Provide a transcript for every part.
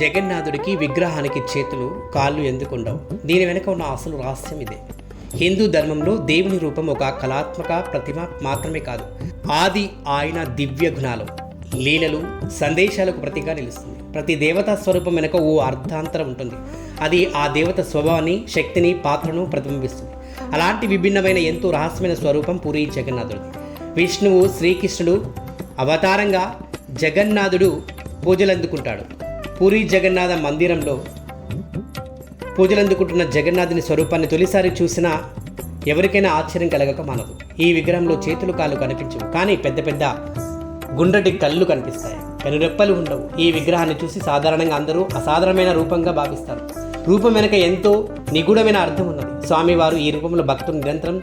జగన్నాథుడికి విగ్రహానికి చేతులు కాళ్ళు ఎందుకు ఉండవు దీని వెనుక ఉన్న అసలు రహస్యం ఇదే. హిందూ ధర్మంలో దేవుని రూపం ఒక కళాత్మక ప్రతిమ మాత్రమే కాదు ఆది ఆయన దివ్య గుణాలు లీలలు సందేశాలకు ప్రతిగా నిలుస్తుంది. ప్రతి దేవతా స్వరూపం వెనుక ఓ అర్థాంతరం ఉంటుంది. అది ఆ దేవత స్వభావాన్ని శక్తిని పాత్రను ప్రతిబింబిస్తుంది. అలాంటి విభిన్నమైన ఎంతో రహస్యమైన స్వరూపం పూరి జగన్నాథుడు. విష్ణువు శ్రీకృష్ణుడు అవతారంగా జగన్నాథుడు పూజలందుకుంటాడు. పూరి జగన్నాథ మందిరంలో పూజలందుకుంటున్న జగన్నాథుని స్వరూపాన్ని తొలిసారి చూసినా ఎవరికైనా ఆశ్చర్యం కలగక మానదు. ఈ విగ్రహంలో చేతులు కాళ్ళు కనిపించవు కానీ పెద్ద పెద్ద గుండ్రటి కళ్ళు కనిపిస్తాయి. కనురెప్పలు ఉండవు. ఈ విగ్రహాన్ని చూసి సాధారణంగా అందరూ అసాధారణమైన రూపంగా భావిస్తారు. రూపం వెనుక ఎంతో నిగూఢమైన అర్థం ఉన్నది. స్వామివారు ఈ రూపంలో భక్తులు నిరంతరం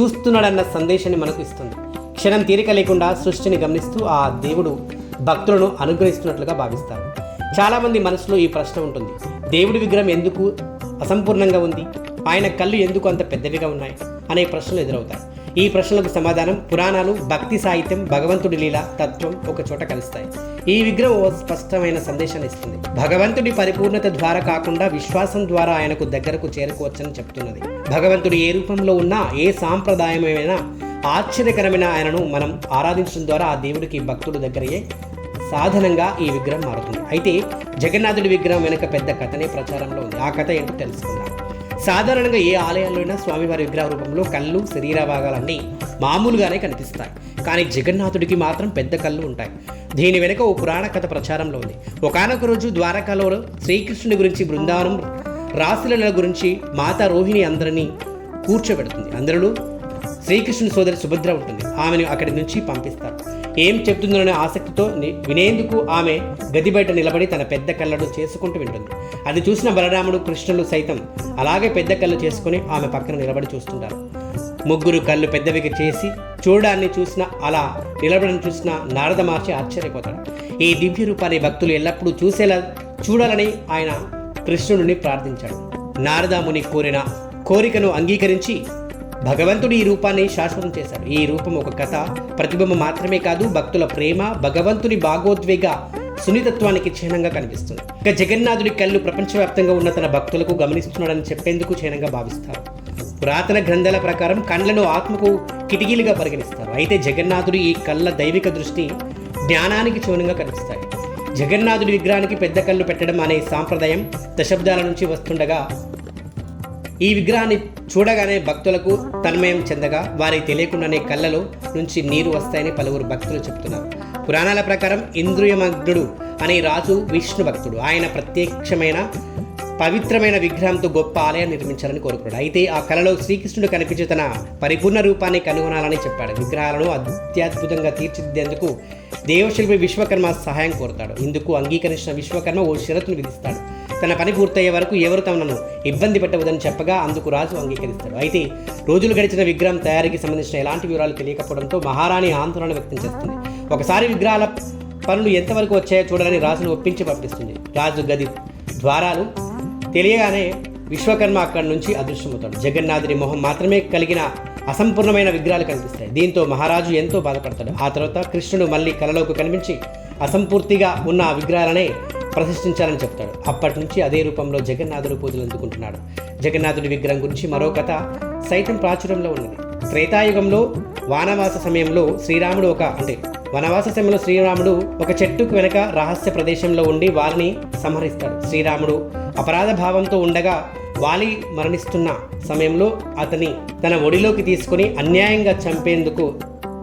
చూస్తున్నాడన్న సందేశాన్ని మనకు ఇస్తుంది. క్షణం తీరిక లేకుండా సృష్టిని గమనిస్తూ ఆ దేవుడు భక్తులను అనుగ్రహిస్తున్నట్లుగా భావిస్తారు. చాలామంది మనసులో ఈ ప్రశ్న ఉంటుంది. దేవుడి విగ్రహం ఎందుకు అసంపూర్ణంగా ఉంది? ఆయన కళ్ళు ఎందుకు అంత పెద్దవిగా ఉన్నాయి? అనే ప్రశ్నలు ఎదురవుతాయి. ఈ ప్రశ్నలకు సమాధానం పురాణాలు భక్తి సాహిత్యం భగవంతుడి లీల తత్వం ఒక చోట కలుస్తాయి. ఈ విగ్రహం ఓ స్పష్టమైన సందేశాన్ని ఇస్తుంది. భగవంతుడి పరిపూర్ణత ద్వారా కాకుండా విశ్వాసం ద్వారా ఆయనకు దగ్గరకు చేరుకోవచ్చని చెప్తున్నది. భగవంతుడు ఏ రూపంలో ఉన్నా ఏ సాంప్రదాయమైన ఆశ్చర్యకరమైన ఆయనను మనం ఆరాధించడం ద్వారా ఆ దేవుడికి భక్తుడు దగ్గరయ్యే సాధనంగా ఈ విగ్రహం మారుతుంది. అయితే జగన్నాథుడి విగ్రహం వెనుక పెద్ద కథనే ప్రచారంలో ఉంది. ఆ కథ ఏంటో తెలుసుకుందాం. సాధారణంగా ఏ ఆలయాల్లోనైనా అయినా స్వామివారి విగ్రహ రూపంలో కళ్ళు శరీర భాగాలన్నీ మామూలుగానే కనిపిస్తాయి. కానీ జగన్నాథుడికి మాత్రం పెద్ద కళ్ళు ఉంటాయి. దీని వెనుక ఓ పురాణ కథ ప్రచారంలో ఉంది. ఒకనొక రోజు ద్వారకాలో శ్రీకృష్ణుడి గురించి బృందావనం రాసుల గురించి మాతా రోహిణి అందరినీ కూర్చోబెడుతుంది. అందరిలో శ్రీకృష్ణుని సోదరి సుభద్ర ఉంటుంది. ఆమెను అక్కడి నుంచి పంపిస్తారు. ఏం చెప్తుందోనే ఆసక్తితో వినేందుకు ఆమె గది బయట నిలబడి తన పెద్ద కళ్ళను చేసుకుంటూ వింటుంది. అది చూసిన బలరాముడు కృష్ణుడు సైతం అలాగే పెద్ద కళ్ళు చేసుకుని ఆమె పక్కన నిలబడి చూస్తుంటారు. ముగ్గురు కళ్ళు పెద్దవిగా చేసి చూడడాన్ని చూసిన అలా నిలబడిని చూసిన నారద మహర్షి ఆశ్చర్యపోతాడు. ఈ దివ్య రూపాన్ని భక్తులు ఎల్లప్పుడూ చూసేలా చూడాలని ఆయన కృష్ణుడిని ప్రార్థించాడు. నారదాముని కోరిన కోరికను అంగీకరించి భగవంతుడు ఈ రూపాన్ని శాశ్వతం చేశాడు. ఈ రూపం ఒక కథ ప్రతిబింబ మాత్రమే కాదు భక్తుల ప్రేమ భగవంతుని భాగోద్వేగ సున్నితత్వానికి చిహ్నంగా కనిపిస్తుంది. ఇక జగన్నాథుడి కళ్ళు ప్రపంచవ్యాప్తంగా ఉన్న తన భక్తులకు గమనిస్తున్నాడని చెప్పేందుకు చిహ్నంగా భావిస్తారు. పురాతన గ్రంథాల ప్రకారం కళ్ళను ఆత్మకు కిటికీలుగా పరిగణిస్తారు. అయితే జగన్నాథుడి ఈ కళ్ళ దైవిక దృష్టి జ్ఞానానికి చిహ్నంగా కనిపిస్తాయి. జగన్నాథుడి విగ్రహానికి పెద్ద కళ్ళు పెట్టడం అనే సాంప్రదాయం దశాబ్దాల నుంచి వస్తుండగా ఈ విగ్రహాన్ని చూడగానే భక్తులకు తన్మయం చెందగా వారికి తెలియకుండానే కళ్ళలో నుంచి నీరు వస్తాయని పలువురు భక్తులు చెప్తున్నారు. పురాణాల ప్రకారం ఇంద్రియమగ్నుడు అనే రాజు విష్ణు భక్తుడు. ఆయన ప్రత్యక్షమైన పవిత్రమైన విగ్రహంతో గొప్ప ఆలయం నిర్మించాలని కోరుకున్నాడు. అయితే ఆ కళలో శ్రీకృష్ణుడు కనిపించే తన పరిపూర్ణ రూపాన్ని కనుగొనాలని చెప్పాడు. విగ్రహాలను అత్యద్భుతంగా తీర్చిదిద్దేందుకు దేవశిల్పి విశ్వకర్మ సహాయం కోరుతాడు. ఇందుకు అంగీకరించిన విశ్వకర్మ ఓ షరతును విధిస్తాడు. తన పని పూర్తయ్యే వరకు ఎవరు తమను ఇబ్బంది పెట్టవద్దని చెప్పగా అందుకు రాజు అంగీకరిస్తాడు. అయితే రోజులు గడిచిన విగ్రహం తయారీకి సంబంధించిన ఎలాంటి వివరాలు తెలియకపోవడంతో మహారాణి ఆందోళన వ్యక్తం చేస్తుంది. ఒకసారి విగ్రహాల పనులు ఎంతవరకు వచ్చాయో చూడాలని రాజును ఒప్పించి పంపిస్తుంది. రాజు గది ద్వారాలు తెలియగానే విశ్వకర్మ అక్కడి నుంచి అదృశ్యమవుతాడు. జగన్నాథుడి మొహం మాత్రమే కలిగిన అసంపూర్ణమైన విగ్రహాలు కనిపిస్తాయి. దీంతో మహారాజు ఎంతో బాధపడతాడు. ఆ తర్వాత కృష్ణుడు మళ్ళీ కలలోకి కనిపించి అసంపూర్తిగా ఉన్న ఆ విగ్రహాలనే ప్రతిష్ఠించాలని చెప్తాడు. అప్పటి నుంచి అదే రూపంలో జగన్నాథుడు పూజలు అందుకుంటున్నాడు. జగన్నాథుడి విగ్రహం గురించి మరో కథ సైతం ప్రాచుర్యంలో ఉన్నది. త్రేతాయుగంలో వానవాస సమయంలో శ్రీరాముడు ఒక అంటే వనవాస సమయంలో శ్రీరాముడు ఒక చెట్టుకు వెనక రహస్య ప్రదేశంలో ఉండి వారిని సంహరిస్తాడు. శ్రీరాముడు అపరాధ భావంతో ఉండగా వాలి మరణిస్తున్న సమయంలో అతని తన ఒడిలోకి తీసుకొని అన్యాయంగా చంపేందుకు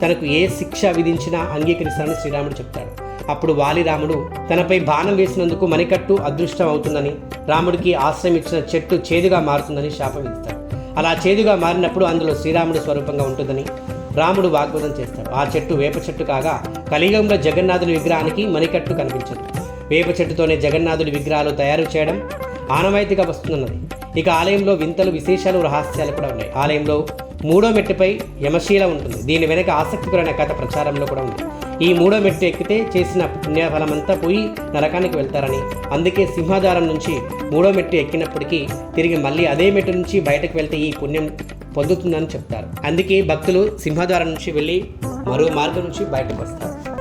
తనకు ఏ శిక్ష విధించినా అంగీకరిస్తానని శ్రీరాముడు చెప్తాడు. అప్పుడు వాలిరాముడు తనపై బాణం వేసినందుకు మణికట్టు అదృష్టం అవుతుందని రాముడికి ఆశ్రయం ఇచ్చిన చెట్టు చేదుగా మారుతుందని శాప విధిస్తాడు అలా చేదుగా మారినప్పుడు అందులో శ్రీరాముడి స్వరూపంగా ఉంటుందని రాముడు వాగ్వాదం చేస్తాడు ఆ చెట్టు వేప చెట్టు కాగా కలియుగంలో జగన్నాథుడి విగ్రహానికి మణికట్టు కనిపించదు. వేప చెట్టుతోనే జగన్నాథుడి విగ్రహాలు తయారు చేయడం ఆనవాయితీగా వస్తున్నది. ఇక ఆలయంలో వింతలు విశేషాలు రహస్యాలు కూడా ఉన్నాయి. ఆలయంలో మూడో మెట్టుపై యమశీల ఉంటుంది. దీని వెనక ఆసక్తికరమైన కథ ప్రచారంలో కూడా ఉంది. ఈ మూడో మెట్టు ఎక్కితే చేసిన పుణ్యఫలమంతా పోయి నరకానికి వెళ్తారని. అందుకే సింహాధారం నుంచి మూడో మెట్టు ఎక్కినప్పటికీ తిరిగి మళ్ళీ అదే మెట్టు నుంచి బయటకు వెళ్తే ఈ పుణ్యం పొందుతుందని చెప్తారు. అందుకే భక్తులు సింహద్వారం నుంచి వెళ్ళి మరో మార్గం నుంచి బయటకు వస్తారు.